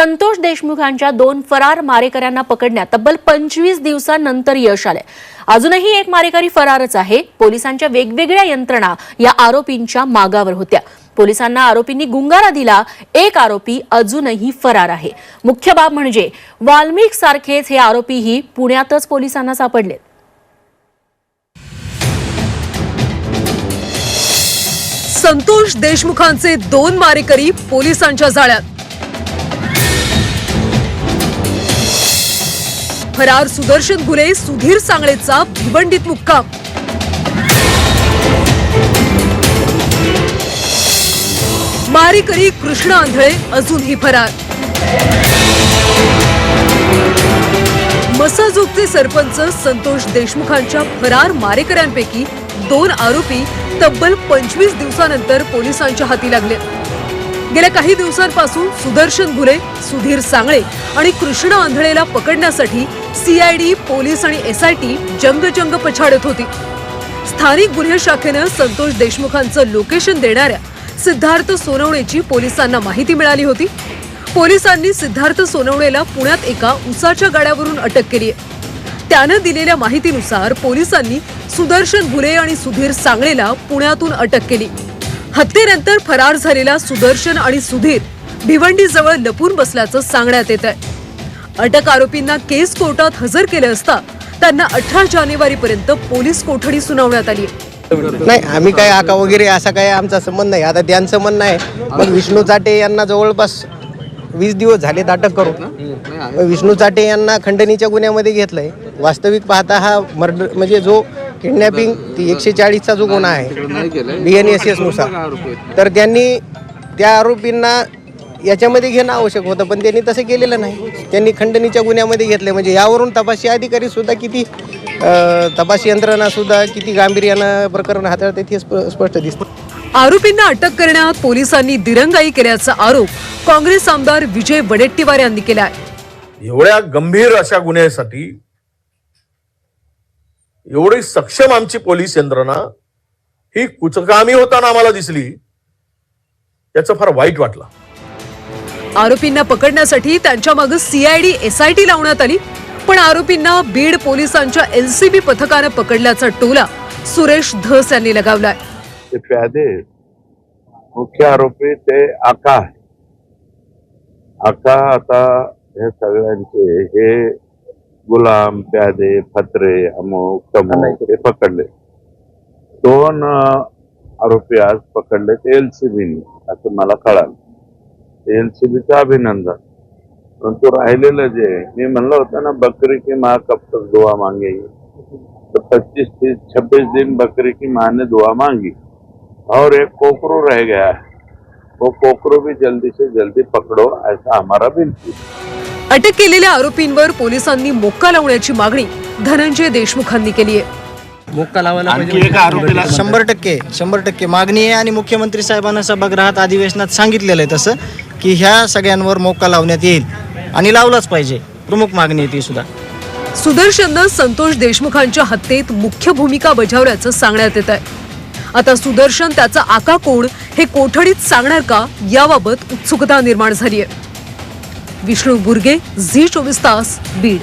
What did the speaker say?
संतोष देशमुखांच्या दोन फरार मारेकऱ्यांना पकडण्यात तब्बल पंचवीस दिवसांनंतर यश आलंय. अजूनही एक मारेकरी फरारच आहे. पोलिसांच्या वेगवेगळ्या यंत्रणा या आरोपींच्या मागावर होत्या. पोलिसांना आरोपींनी गुंगारा दिला. एक आरोपी अजूनही फरार आहे. मुख्य बाब म्हणजे वाल्मिक सारखेच हे आरोपीही पुण्यातच पोलिसांना सापडलेत. संतोष देशमुखांचे दोन मारेकरी पोलिसांच्या जाळ्यात. फरार सुदर्शन गुले सुधीर सांगळेचा भिवंडीत मुक्काम. मारेकरी कृष्ण आंधळे अजूनही फरार. मसाजोगचे सरपंच संतोष देशमुखांच्या फरार मारेकऱ्यांपैकी दोन आरोपी तब्बल पंचवीस दिवसानंतर पोलिसांच्या हाती लागले. गेल्या काही दिवसांपासून सुदर्शन घुले सुधीर सांगळे आणि कृष्ण आंधळेला पकडण्यासाठी सीआयडी पोलीस आणि एसआयटी जंगजंग पछाडत होती. स्थानिक गुन्हे शाखेनं संतोष देशमुखांचं लोकेशन देणाऱ्या सिद्धार्थ सोनवणेची पोलिसांना माहिती मिळाली होती. पोलिसांनी सिद्धार्थ सोनवणेला पुण्यात एका उसाच्या गाड्यावरून अटक केली आहे. त्यानं दिलेल्या माहितीनुसार पोलिसांनी सुदर्शन भुले आणि सुधीर सांगळेला पुण्यातून अटक केली. हत्येनंतर फरार झालेला सुदर्शन आणि सुधीर भिवंडीजवळ लपून बसल्याचं सांगण्यात येत आहे अटक आरोपींना केस कोर्टात हजर केलं असता त्यांना अठरा जानेवारी पर्यंत पोलीस कोठडी सुनावण्यात आली. नाही आम्ही काय आका वगैरे असा काय आमचा संबंध नाही. आता त्यांचं म्हणणं आहे मग विष्णू चाटे यांना जवळपास वीस दिवस झालेत अटक करून. विष्णू चाटे यांना खंडणीच्या गुन्ह्यामध्ये घेतलंय. वास्तविक पाहता हा मर्डर म्हणजे जो किडनॅपिंग ती एकशे चाळीसचा जो गुन्हा आहे बी एन एस एसनुसार. तर त्यांनी त्या आरोपींना याच्यामध्ये घेणं आवश्यक होतं पण त्यांनी तसं केलेलं नाही. त्यांनी खंडणीच्या गुन्ह्यामध्ये घेतले. म्हणजे यावरून तपासी अधिकारी सुद्धा किती तपास यंत्रणा सुद्धा किती गांभीर्यानं प्रकरण हाताळते हे स्प- स्पष्ट दिसतं. आरोपींना अटक करण्यात पोलिसांनी दिरंगाई केल्याचा आरोप काँग्रेस आमदार विजय वडेट्टीवार यांनी केला आहे एवढ्या गंभीर अशा गुन्ह्यासाठी एवढी सक्षम आमची पोलीस यंत्रणा ही कुचकामी होताना आम्हाला दिसली याचं फार वाईट वाटलं. आरोपींना पकडण्यासाठी त्यांच्या मागे सीआयडी एसआयटी लावण्यात आली. पण आरोपींना बीड पोलिसांच्या एलसीबी पथकानं पकडल्याचा टोला सुरेश धस यांनी लगावलाय. ते प्यादे आहेत. मुख्य आरोपी ते आका आहे. आका आता हे सगळ्यांचे हे गुलाम प्यादे फत्रे अमुक तमुक हे पकडले. दोन अं, आरोपी आज पकडले ते एलसीबीने असं मला कळालं. एलसीबीचं अभिनंदन. परंतु राहिलेलं जे मी म्हणलं होतं ना बकरी की माँ कब तक दुआ मांगेगी? तो पच्चीस तीस छब्बीस दिन बकरी की माँ ने दुआ मांगी। और एक कोकरो रह गया है। वो कोकरो भी जल्दी से जल्दी पकड़ो ऐसा हमारा विनती। अटक केलेल्या आरोपींवर पोलिसांनी मोक्का लावण्याची मागणी धनंजय देशमुखांनी केली आहे. मोक्का लावायला पाहिजे शंभर टक्के शंभर टक्के मागणी आहे आणि मुख्यमंत्री साहेबांना सभागृहात अधिवेशनात सांगितलेलं आहे तसं. की ह्या सगळ्यांवर मोका लावण्यात येईल आणि लावलाच पाहिजे. प्रमुख मागणी ती सुद्धा. सुदर्शननं संतोष देशमुखांच्या हत्येत मुख्य भूमिका बजावल्याचं सांगण्यात येत आहे. आता सुदर्शन त्याचा आका कोण हे कोठडीत सांगणार का याबाबत उत्सुकता निर्माण झाली आहे विष्णू बुर्गे झी चोवीस तास बीड.